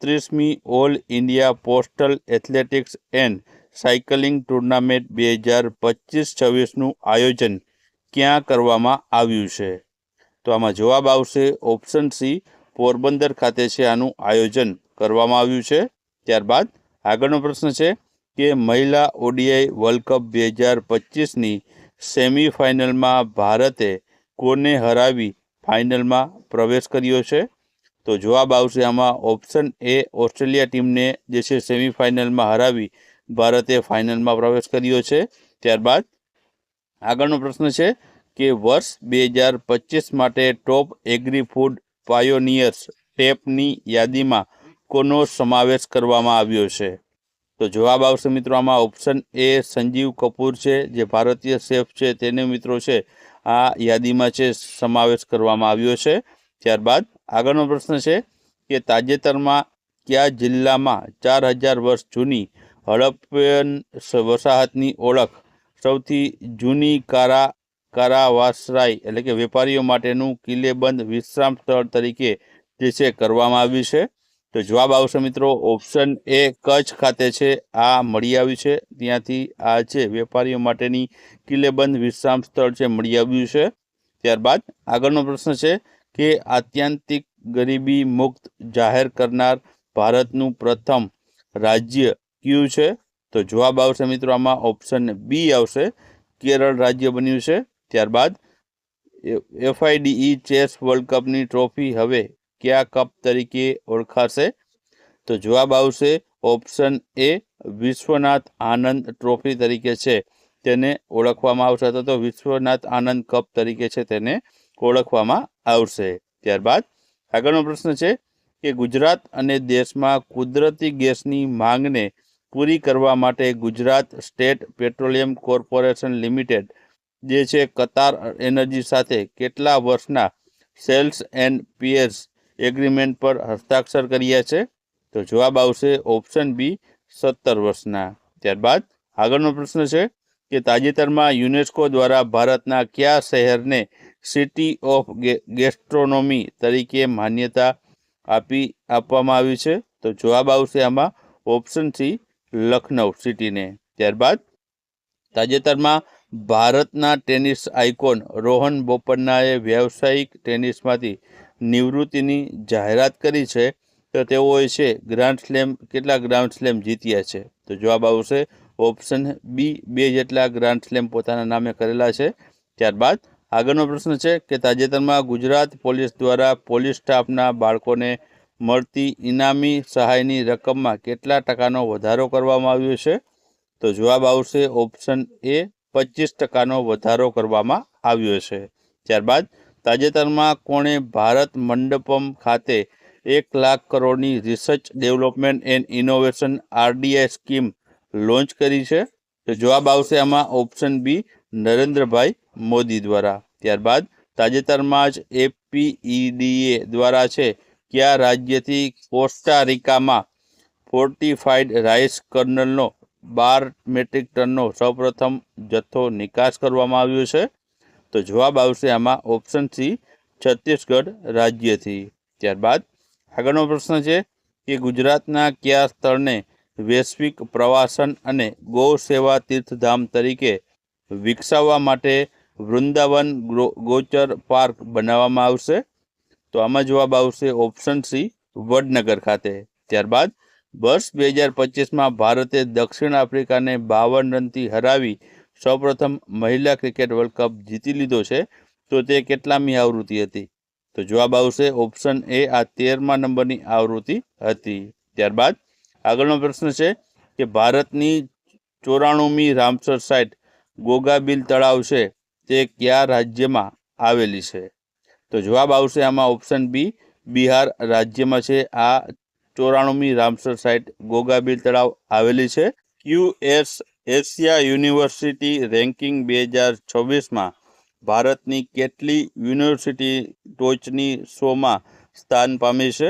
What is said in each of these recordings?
છત્રીસમી all India postal athletics and cycling tournament બે હજાર પચીસ છવ્વીસનું આયોજન ક્યાં કરવામાં આવ્યું છે? તો આમાં જવાબ આવશે ઓપ્શન સી, પોરબંદર ખાતે છે આનું આયોજન કરવામાં આવ્યું છે. ત્યારબાદ આગળનો પ્રશ્ન છે કે મહિલા ઓડીઆઈ વર્લ્ડ કપ બે હજાર પચીસની સેમિફાઇનલમાં ભારતે કોને હરાવી ફાઇનલમાં પ્રવેશ કર્યો છે? તો જવાબ આવશે આમાં ઓપ્શન એ ઓસ્ટ્રેલિયા ટીમને જે છે સેમિફાઇનલમાં હરાવી ભારતે ફાઇનલમાં પ્રવેશ કર્યો છે. ત્યારબાદ આગળનો પ્રશ્ન છે કે વર્ષ બે હજાર પચીસ માટે ટોપ એગ્રી ફૂડ પાયોનિયર્સ ટેપની યાદીમાં કોનો સમાવેશ કરવામાં આવ્યો છે? તો જવાબ આવશે મિત્રો આમાં ઓપ્શન એ સંજીવ કપૂર છે, જે ભારતીય શેફ છે, તેને મિત્રો છે, આ યાદીમાં છે, સમાવેશ કરવામાં આવ્યો છે. ત્યારબાદ આગળનો પ્રશ્ન છે કે તાજેતરમાં કયા જિલ્લામાં ચાર હજાર વર્ષ જૂની હડપ્પન વસાહતની ઓળખ સૌથી જૂની કારા કારાવાસરાય એટલે કે વેપારીઓ માટેનું કિલ્લેબંધ વિશ્રામ સ્થળ તરીકે જે છે કરવામાં આવ્યું છે. તો જવાબ આવશે મિત્રો ઓપ્શન એ કચ્છ ખાતે છે. આ મળી આવ્યું છે. ત્યાંથી આ છે વેપારીઓ માટેની કિલ્લેબંધ વિશ્રામ સ્થળ છે મળી આવ્યું છે. ત્યારબાદ આગળનો પ્રશ્ન છે કે આત્યંતિક ગરીબી મુક્ત જાહેર કરનાર ભારતનું પ્રથમ રાજ્ય કયું છે? તો જવાબ આવશે મિત્રો આમાં ઓપ્શન બી આવશે. કેરળ રાજ્ય બન્યું છે. ત્યારબાદ એફઆઈડીઈ ચેસ વર્લ્ડ કપની ટ્રોફી હવે કયા કપ તરીકે ઓળખાશે? તો જવાબ આવશે option A Vishwanath Anand trophy તરીકે છે. તેને ઓળખવામાં આવશે. અથવા તો વિશ્વનાથ આનંદ કપ તરીકે છે તેને ઓળખવામાં આવશે. ત્યારબાદ આગળનો પ્રશ્ન છે કે ગુજરાત અને દેશમાં કુદરતી ગેસની માંગને પૂરી કરવા માટે Gujarat state petroleum corporation limited, જે છે કતાર એનર્જી સાથે કેટલા વર્ષના સેલ્સ એન્ડ પીએર્સ એગ્રીમેન્ટ પર હસ્તાક્ષર કર્યા છે? તો જવાબ આવશે ઓપ્શન બી સત્તર વર્ષના. ત્યારબાદ આગળનો પ્રશ્ન છે કે તાજેતરમાં યુનેસ્કો દ્વારા ભારતના કયા શહેરને સિટી ઓફ ગેસ્ટ્રોનોમી તરીકે માન્યતા આપી, આપવામાં આવી છે. તો જવાબ આવશે આમાં ઓપ્શન સી લખનઉ સિટીને ત્યારબાદ તાજેતરમાં ભારતના ટેનિસ આઇકોન રોહન બોપન્નાએ વ્યાવસાયિક ટેનિસમાંથી નિવૃત્તિની જાહેરાત કરી છે. તો તેઓએ છે ગ્રાન્ડ સ્લેમ કેટલા ગ્રાન્ડ સ્લેમ જીત્યા છે? તો જવાબ આવશે ઓપ્શન બી, બે જેટલા ગ્રાન્ડ સ્લેમ પોતાના નામે કરેલા છે. ત્યારબાદ આગળનો પ્રશ્ન છે કે તાજેતરમાં ગુજરાત પોલીસ દ્વારા પોલીસ સ્ટાફના બાળકોને મળતી ઇનામી સહાયની રકમમાં કેટલા ટકાનો વધારો કરવામાં આવ્યો છે? તો જવાબ આવશે ઓપ્શન એ, પચીસ ટકાનો વધારો કરવામાં આવ્યો છે. ત્યારબાદ, તાજેતરમાં કોણે ભારત મંડપમ ખાતે એક લાખ કરોડની research, development and innovation RDI scheme launch કરી છે? તો જવાબ આવશે આમાં ઓપ્શન બી નરેન્દ્રભાઈ મોદી દ્વારા. ત્યારબાદ તાજેતરમાં જ એપીઈડીએ દ્વારા છે કયા રાજ્યથી કોસ્ટારિકામાં ફોર્ટિફાઈડ રાઈસ કર્નલનો બાર મેટ્રિક ટનનો સૌપ્રથમ જથ્થો નિકાસ કરવામાં આવ્યો છે? તો જવાબ આવશે આમાં ઓપ્શન સી, છત્તીસગઢ રાજ્યથી. ત્યારબાદ આગળનો પ્રશ્ન છે કે ગુજરાતના કયા સ્થળને વૈશ્વિક પ્રવાસન અને ગૌ સેવા તીર્થધામ તરીકે વિકસાવવા માટે વૃંદાવન ગોચર પાર્ક બનાવવામાં આવશે. તો આમાં જવાબ આવશે ઓપ્શન સી, વડનગર ખાતે. ત્યારબાદ, વર્ષ બે હજાર પચીસમાં ભારતે દક્ષિણ આફ્રિકાને બાવન રનથી હરાવી સૌપ્રથમ મહિલા ક્રિકેટ વર્લ્ડ કપ જીતી લીધો છે. તો તે કેટલામી આવૃત્તિ હતી? તો જવાબ આવશે ઓપ્શન એ, આ તેરમા નંબરની આવૃત્તિ હતી. ત્યારબાદ, આગળનો પ્રશ્ન છે કે ભારતની ચોરાણુમી રામસર સાઇટ ગોગાબિલ તળાવ છે, તે કયા રાજ્યમાં આવેલી છે? તો જવાબ આવશે આમાં ઓપ્શન બી બિહાર રાજ્યમાં છે. આ ચોરાણુમી રામસર સાઇટ ગોગાબિલ તળાવ આવેલી છે. યુએસ એશિયા યુનિવર્સિટી રેન્કિંગ બે હજાર છવ્વીસમાં ભારતની કેટલી યુનિવર્સિટી ટોચની શોમાં સ્થાન પામી છે?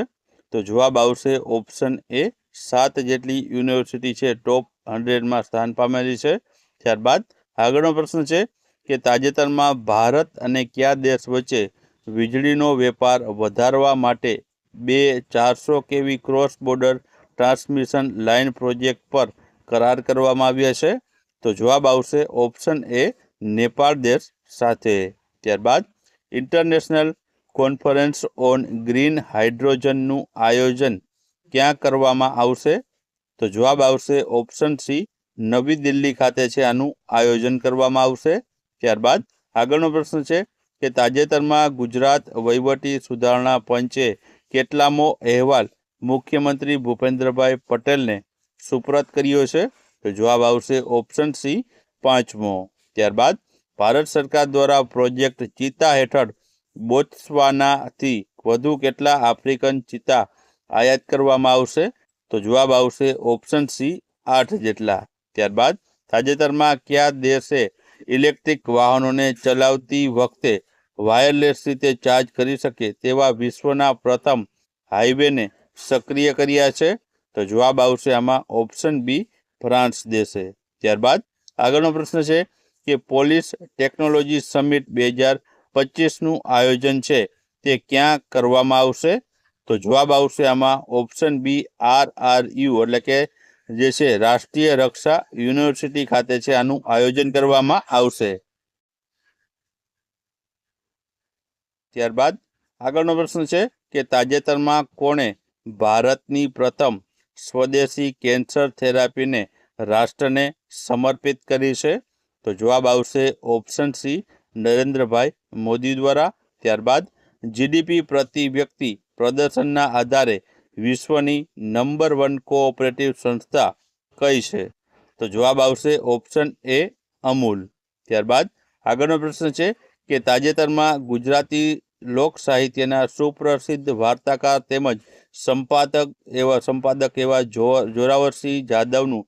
તો જવાબ આવશે ઓપ્શન એ સાત જેટલી યુનિવર્સિટી છે ટોપ હંડ્રેડમાં સ્થાન પામેલી છે. ત્યારબાદ આગળનો પ્રશ્ન છે કે તાજેતરમાં ભારત અને કયા દેશ વચ્ચે વીજળીનો વેપાર વધારવા માટે બે ચારસો kV cross border transmission line project પર કરાર કરવામાં આવ્યા છે? તો જવાબ આવશે ઓપ્શન એ નેપાળ દેશ સાથે. ત્યારબાદ ઇન્ટરનેશનલ કોન્ફરન્સ ઓન ગ્રીન હાઇડ્રોજનનું આયોજન ક્યાં કરવામાં આવશે? તો જવાબ આવશે ઓપ્શન સી નવી દિલ્હી ખાતે છે આનું આયોજન કરવામાં આવશે. ત્યારબાદ આગળનો પ્રશ્ન છે કે તાજેતરમાં ગુજરાત વહીવટી સુધારણા પંચે કેટલામો અહેવાલ મુખ્યમંત્રી ભૂપેન્દ્રભાઈ પટેલને સુપરત કર્યો છે? તો જવાબ આવશે ઓપ્શન સી, પાંચમો. ત્યારબાદ ભારત સરકાર દ્વારા પ્રોજેક્ટ ચિત્તા હેઠળ બોત્સવાનાથી વધુ કેટલા આફ્રિકન ચિત્તા આયાત કરવામાં આવશે? તો જવાબ આવશે ઓપ્શન સી, આઠ જેટલા. ત્યારબાદ તાજેતરમાં કયા દેશે ઇલેક્ટ્રિક વાહનોને ચલાવતી વખતે વાયરલેસ રીતે ચાર્જ કરી શકે તેવા વિશ્વના પ્રથમ હાઈવેને સક્રિય કર્યા છે? તો જવાબ આવશે આમાં ઓપ્શન બી, ફ્રાન્સ દેશે. ત્યારબાદ આગળનો પ્રશ્ન છે કે પોલીસ ટેકનોલોજી સમિટ બે હજાર પચીસનું આયોજન છે તે ક્યાં કરવામાં આવશે? તો જવાબ આવશે આમાં option B R R U એટલે કે જે છે, રાષ્ટ્રીય રક્ષા યુનિવર્સિટી ખાતે છે, આનું આયોજન કરવામાં આવશે. ત્યારબાદ આગળનો પ્રશ્ન છે કે તાજેતરમાં કોણે ભારતની પ્રથમ સ્વદેશી કેન્સર થેરાપીને રાષ્ટ્રને સમર્પિત કરી છે? તો જવાબ આવશે ઓપ્શન સી, નરેન્દ્રભાઈ મોદી દ્વારા. ત્યારબાદ, જીડીપી પ્રતિ વ્યક્તિ પ્રદર્શનના આધારે વિશ્વની નંબર વન કોઓપરેટિવ સંસ્થા કઈ છે? તો જવાબ આવશે ઓપ્શન એ અમૂલ. ત્યારબાદ આગળનો પ્રશ્ન છે કે તાજેતરમાં ગુજરાતી લોક સાહિત્યના સુપ્રસિદ્ધ વાર્તાકાર તેમજ સંપાદક એવા સંપાદક એવા જો, જોરાવરસિંહ જાદવનું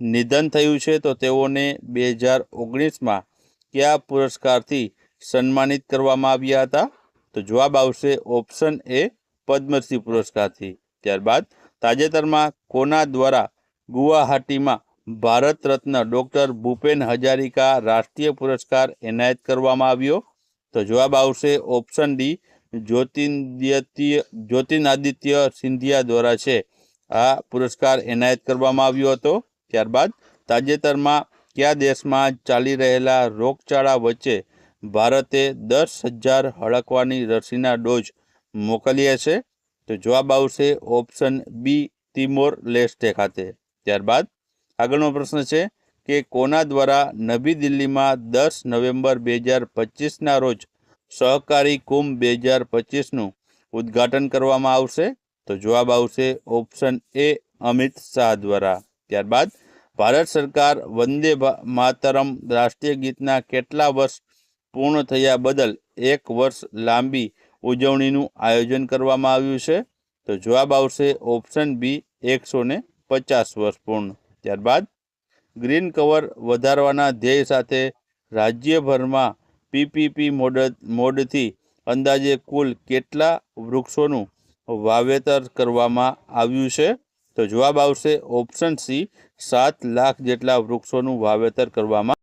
નિધન થયું છે, તો તેઓને બે હજાર ઓગણીસમાં કયા પુરસ્કારથી સન્માનિત કરવામાં આવ્યા હતા? તો જવાબ આવશે ઓપ્શન એ પદ્મશ્રી પુરસ્કારથી. ત્યારબાદ તાજેતરમાં કોના દ્વારા ગુવાહાટીમાં ભારત રત્ન ડૉક્ટર ભૂપેન હજારિકા રાષ્ટ્રીય પુરસ્કાર એનાયત કરવામાં આવ્યો? તો જવાબ આવશે ઓપ્શન ડી જ્યોતિનાદિત્ય જ્યોતિનાદિત્ય સિંધિયા દ્વારા છે. આ પુરસ્કાર એનાયત કરવામાં આવ્યો હતો. ત્યારબાદ તાજેતરમાં કયા દેશમાં ચાલી રહેલા રોગચાળા વચ્ચે ભારતે દસ હજાર હડકવાની રસીના ડોઝ મોકલ્યા છે? તો જવાબ આવશે ઓપ્શન બી, તિમોર લેસ્ટે ખાતે ત્યારબાદ આગળનો પ્રશ્ન છે કે કોના દ્વારા નવી દિલ્હીમાં દસ નવેમ્બર બે હજાર પચીસના રોજ સહકારી કુંભ બે હજાર પચીસનું ઉદ્ઘાટન કરવામાં આવશે? તો જવાબ આવશે ઓપ્શન એ, અમિત શાહ દ્વારા. ત્યારબાદ ભારત સરકાર વંદે માતરમ રાષ્ટ્રીય ગીતના કેટલા વર્ષ પૂર્ણ થયા બદલ એક વર્ષ લાંબી ઉજવણીનું આયોજન કરવામાં આવ્યું છે. તો જવાબ આવશે ઓપ્શન બી, એકસો ને પચાસ વર્ષ પૂર્ણ. ત્યારબાદ ગ્રીન કવર વધારવાના ધ્યેય સાથે રાજ્યભરમાં પીપીપી મોડ, મોડથી અંદાજે કુલ કેટલા વૃક્ષોનું વાવેતર કરવામાં આવ્યું છે? તો જવાબ આવશે ઓપ્શન સી, સાત લાખ જેટલા વૃક્ષોનું વાવેતર કરવામાં